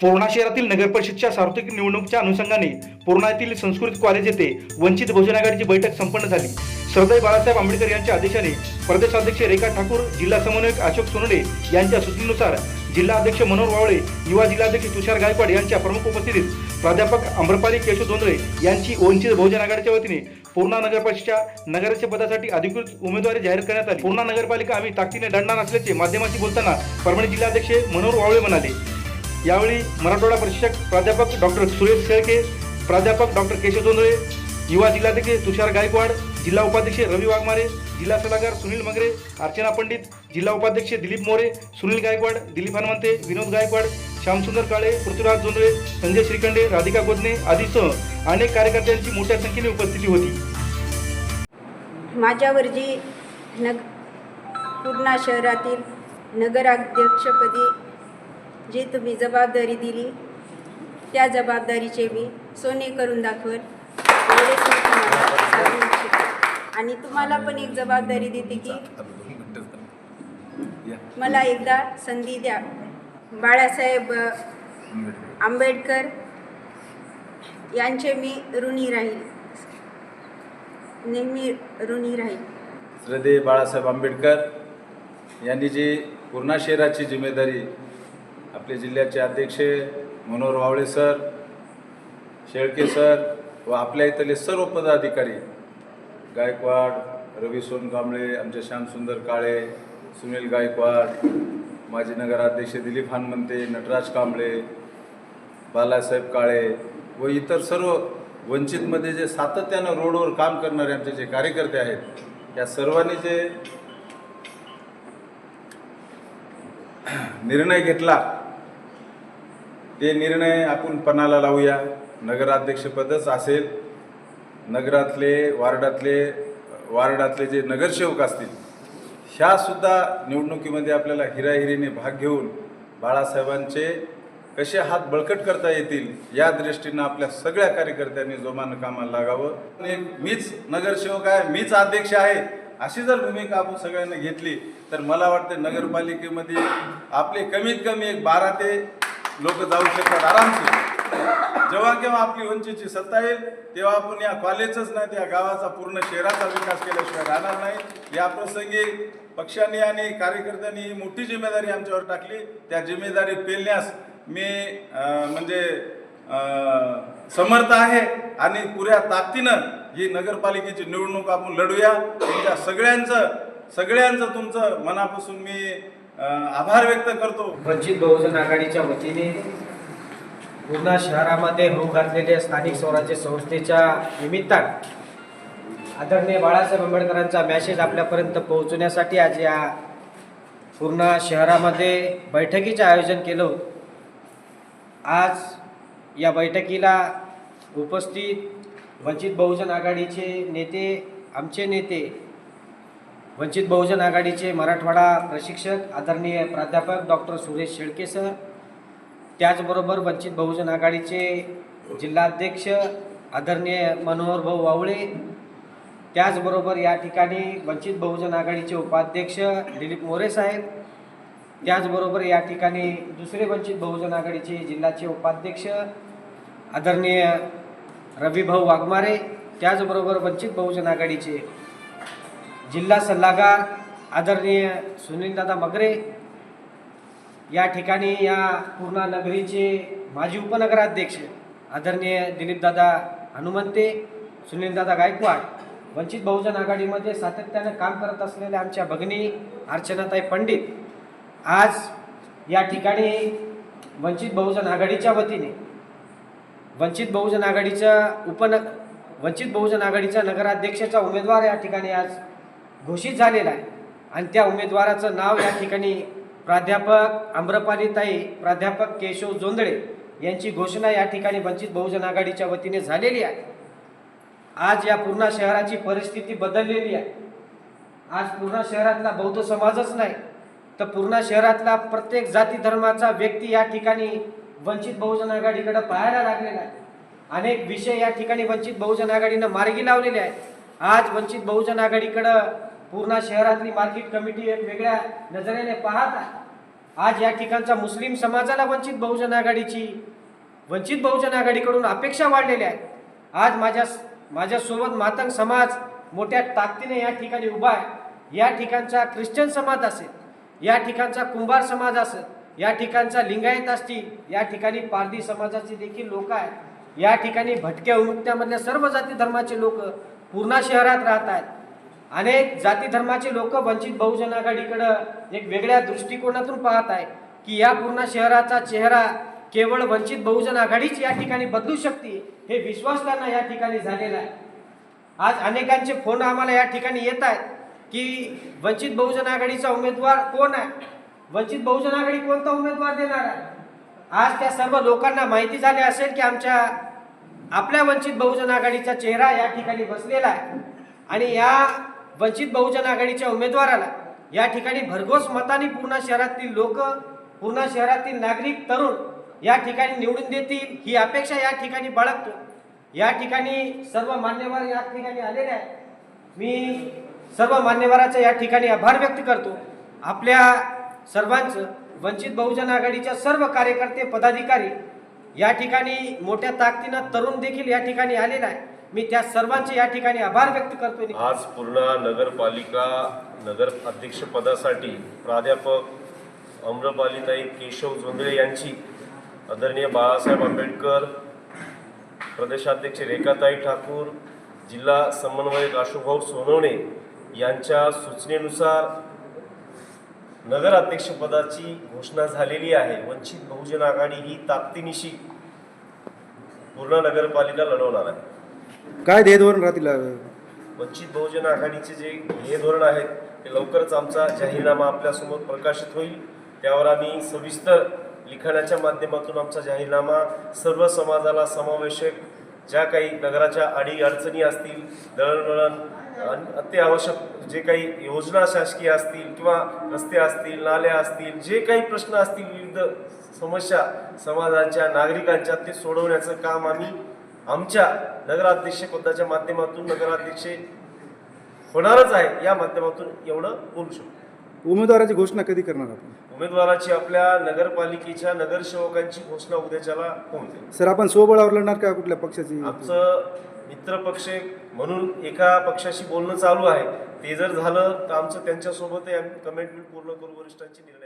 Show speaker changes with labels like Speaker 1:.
Speaker 1: पूर्णा शहरातील नगरपरिषदच्या सार्वत्रिक निवडणुकीच्या अनुषंगाने पूर्णा येथील संस्कृत कॉलेज येथे वंचित बहुजन आघाडीची बैठक संपन्न झाली. सरदार बाळासाहेब आंबेडकर यांच्या आदेशाने प्रदेशाध्यक्ष रेखा ठाकूर जिल्हा समन्वयक अशोक सोनडे यांच्या सूचनेनुसार जिल्हा अध्यक्ष मनोहर वावळे युवा जिल्हाध्यक्ष तुषार गायकवाड यांच्या प्रमुख उपस्थितीत प्राध्यापक आम्रपाली केशव धोंद्रे यांची वंचित बहुजन आघाडीच्या वतीने पूर्णा नगरपालिकेच्या नगराच्या पदासाठी अधिकृत उमेदवारी जाहीर करण्यात आली. पूर्णा नगरपालिका आम्ही ताकदीने लढणार असल्याचे माध्यमाशी बोलताना परभणी जिल्हाध्यक्ष मनोहर वावळे म्हणाले. यावेळी मराठवाडा प्रशिक्षक प्राध्यापक डॉक्टर सुरेश शेळके प्राध्यापक डॉक्टर केशव चोंदळे युवा जिल्हाध्यक्ष तुषार गायकवाड जिल्हा उपाध्यक्ष रवी वाघमारे जिल्हा सल्लागार सुनील मगरे अर्चना पंडित जिल्हा उपाध्यक्ष दिलीप मोरे सुनील गायकवाड दिलीप हनुमंते विनोद गायकवाड श्यामसुंदर काळे पृथ्वीराज जोंधळे संजय श्रीखंडे राधिका गोदने आदीसह अनेक कार्यकर्त्यांची मोठ्या संख्येने उपस्थिती होती.
Speaker 2: माझ्यावर जी नग पूर्णा शहरातील नगराध्यक्षपदी जी तुम्ही जबाबदारी दिली त्या जबाबदारीचे मी सोने करून दाखवत आणि तुम्हाला पण एक जबाबदारी देते की मला एकदा संधी द्या. बाळासाहेब आंबेडकर यांचे मी ऋणी राहील. नेहमी ऋणी राहील.
Speaker 3: श्रद्धे बाळासाहेब आंबेडकर यांनी जी पूर्णा शहराची जिम्मेदारी आपले जिल्ह्याचे अध्यक्ष मनोहर वावळे सर शेळके सर व आपल्या इथले सर्व पदाधिकारी गायकवाड रवी सोनकांबळे आमचे श्यामसुंदर काळे सुनील गायकवाड माजी नगराध्यक्ष दिलीप हानमंते नटराज कांबळे बालासाहेब काळे व इतर सर्व वंचितमध्ये जे सातत्यानं रोडवर काम करणारे आमचे जे कार्यकर्ते आहेत या सर्वांनी जे निर्णय घेतला ते निर्णय आपण पणाला लावूया. नगराध्यक्षपदच असेल नगरातले वार्डातले वार्डातले जे नगरसेवक असतील ह्यासुद्धा निवडणुकीमध्ये आपल्याला हिराहिरीने भाग घेऊन बाळासाहेबांचे कसे हात बळकट करता येतील या दृष्टीनं आपल्या सगळ्या कार्यकर्त्यांनी जोमानं कामाला लागावं. एक मीच नगरसेवक आहे मीच अध्यक्ष आहे अशी जर भूमिका आपण सगळ्यांनी घेतली तर मला वाटते नगरपालिकेमध्ये आपले कमीत कमी एक बारा ते लोक जाऊ शकतात आरामशीर. जेव्हा केव्हा आपली उंचीची सत्ता येईल तेव्हा आपण या कॉलेजच नाही त्या गावाचा पूर्ण शहराचा विकास केल्याशिवाय राहणार नाही. या प्रसंगी पक्षांनी आणि कार्यकर्त्यांनी ही मोठी जिम्मेदारी आमच्यावर टाकली. त्या जिम्मेदारी पेलण्यास मी म्हणजे समर्थ आहे आणि पुऱ्या ताकदीनं ही नगरपालिकेची निवडणूक आपण लढूया. तुमच्या सगळ्यांचं सगळ्यांचं तुमचं मनापासून मी आभार व्यक्त करतो.
Speaker 4: वंचित बहुजन आघाडीच्या वतीने पूर्णा शहरामध्ये होऊ घातलेल्या स्थानिक स्वराज्य संस्थेच्या निमित्तानं आदरणीय बाळासाहेब आंबेडकरांचा मॅसेज आपल्यापर्यंत पोहोचवण्यासाठी आज या पूर्णा शहरामध्ये बैठकीचे आयोजन केलं आज या बैठकीला उपस्थित वंचित बहुजन आघाडीचे नेते आमचे नेते वंचित बहुजन आघाडीचे मराठवाडा प्रशिक्षक आदरणीय प्राध्यापक डॉक्टर सुरेश शेळके सर त्याचबरोबर वंचित बहुजन आघाडीचे जिल्हाध्यक्ष आदरणीय मनोहर भाऊ वावळे त्याचबरोबर या ठिकाणी वंचित बहुजन आघाडीचे उपाध्यक्ष दिलीप मोरे साहेब त्याचबरोबर या ठिकाणी दुसरे वंचित बहुजन आघाडीचे जिल्ह्याचे उपाध्यक्ष आदरणीय रविभाऊ वाघमारे त्याचबरोबर वंचित बहुजन आघाडीचे जिल्हा सल्लागार आदरणीय सुनीलदादा मगरे या ठिकाणी या पूर्णा नगरीचे माजी उपनगराध्यक्ष आदरणीय दिलीपदादा हनुमंते सुनीलदादा गायकवाड वंचित बहुजन आघाडीमध्ये सातत्यानं काम करत असलेल्या आमच्या भगिनी अर्चनाताई पंडित आज या ठिकाणी वंचित बहुजन आघाडीच्या वतीने वंचित बहुजन आघाडीच्या उपन वंचित बहुजन आघाडीचा नगराध्यक्षाचा उमेदवार या ठिकाणी आज घोषित झालेला आहे. आणि त्या उमेदवाराचं नाव या ठिकाणी प्राध्यापक आम्रपालीताई प्राध्यापक केशव जोंदळे यांची घोषणा या ठिकाणी वंचित बहुजन आघाडीच्या वतीने झालेली आहे. आज या पूर्णा शहराची परिस्थिती बदललेली आहे. आज पूर्णा शहरातला बौद्ध समाजच नाही तर पूर्णा शहरातला प्रत्येक जाती धर्माचा व्यक्ती या ठिकाणी वंचित बहुजन आघाडीकडे पाहायला लागलेला आहे. अनेक विषय या ठिकाणी वंचित बहुजन आघाडीनं मार्गी लावलेले आहेत. आज वंचित बहुजन आघाडीकडं पूर्णा शहरातली मार्केट कमिटी एक वेगळ्या नजरेने पाहत आहे. आज या ठिकाणचा मुस्लिम समाजाला वंचित बहुजन आघाडीची वंचित बहुजन आघाडीकडून अपेक्षा वाढलेल्या आहेत. आज माझ्या माझ्यासोबत मातंग समाज मोठ्या ताकदीने या ठिकाणी उभा आहे. या ठिकाणचा ख्रिश्चन समाज असेल या ठिकाणचा कुंभार समाज असेल या ठिकाणचा लिंगायत असतील या ठिकाणी पारधी समाजाचे देखील लोक आहेत. या ठिकाणी भटक्या उमुक्त्यामधल्या सर्व जाती धर्माचे लोक पूर्णा शहरात राहत आहेत. अनेक जाती धर्माचे लोक वंचित बहुजन आघाडीकडं एक वेगळ्या दृष्टिकोनातून पाहत आहे की या पूर्ण शहराचा चेहरा केवळ वंचित बहुजन आघाडीच या ठिकाणी बदलू शकते हे विश्वास त्यांना या ठिकाणी झालेला आहे. आज अनेकांचे फोन आम्हाला या ठिकाणी येत आहेत की वंचित बहुजन आघाडीचा उमेदवार कोण आहे? वंचित बहुजन आघाडी कोणता उमेदवार देणार आहे? आज त्या सर्व लोकांना माहिती झाली असेल की आमच्या आपल्या वंचित बहुजन आघाडीचा चेहरा या ठिकाणी बसलेला आहे. आणि या वंचित बहुजन आघाडीच्या उमेदवाराला या ठिकाणी भरघोस मताने पूर्णा शहरातील लोक पूर्णा शहरातील नागरिक तरुण या ठिकाणी निवडून देतील ही अपेक्षा या ठिकाणी बाळगतो. या ठिकाणी सर्व मान्यवर या ठिकाणी आलेले आहेत. मी सर्व मान्यवराचा या ठिकाणी आभार व्यक्त करतो. आपल्या सर्वांचं वंचित बहुजन आघाडीच्या सर्व कार्यकर्ते पदाधिकारी या ठिकाणी मोठ्या ताकदीनं तरुण देखील या ठिकाणी आलेला आहे मी त्या सर्वांचे या ठिकाणी आभार व्यक्त करतो
Speaker 5: आज पूर्णा नगरपालिका नगर अध्यक्षपदासाठी प्राध्यापक अम्रपालीताई केशव जोंधळे यांची आदरणीय बाळासाहेब आंबेडकर प्रदेशाध्यक्ष रेखाताई ठाकूर जिल्हा समन्वयक आशुभाऊ सोनवणे यांच्या सूचनेनुसार नगर अध्यक्षपदाची घोषणा झालेली आहे. वंचित बहुजन आघाडी ही ताकदीनिशी पूर्ण नगरपालिका लढवणार आहे.
Speaker 1: काय ध्येय धोरण राहतील
Speaker 5: वंचित बहुजन आघाडीचे जे ध्येय धोरण आहेत ते लवकरच आमचा जाहीरनामा आपल्यासमोर प्रकाशित होईल. त्यावर आम्ही सविस्तर लिखाणाच्या माध्यमातून आमचा जाहीरनामा सर्व समाजाला समावेशक ज्या काही नगराच्या अडी अडचणी असतील दळणवळण अति अत्यावश्यक जे काही योजना शासकीय असतील किंवा रस्ते असतील नाल्या असतील जे काही प्रश्न असतील विविध समस्या समाजाच्या नागरिकांच्या ते सोडवण्याचं काम आम्ही आमच्या नगराध्यक्ष पदाच्या माध्यमातून नगराध्यक्ष होणारच आहे या माध्यमातून एवढं बोलू शकतो.
Speaker 1: उमेदवाराची घोषणा कधी करणार आपण?
Speaker 5: उमेदवाराची आपल्या नगरपालिकेच्या नगरसेवकांची घोषणा उद्याच्याला जाईल
Speaker 1: सर आपण स्वबळावर लढणार का कुठल्या पक्षाची?
Speaker 5: आमचं मित्रपक्ष म्हणून एका पक्षाशी बोलणं चालू आहे. ते जर झालं तर आमचं त्यांच्यासोबतही आम्ही कमिटमेंट पूर्ण करू वरिष्ठांची निर्णय